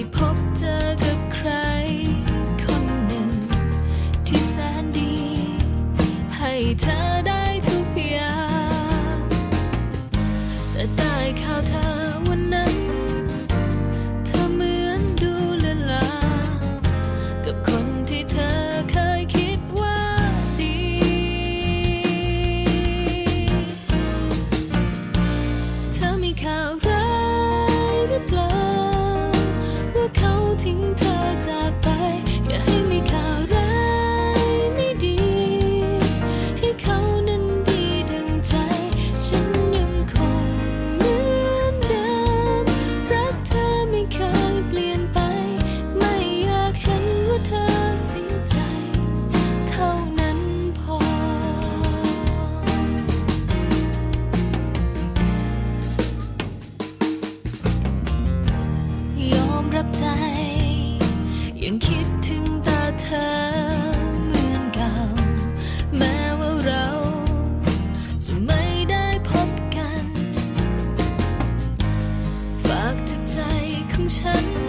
ได้พบเจอกับใคร คนหนึ่ง ที่แสนดี ให้เธอ 清晨。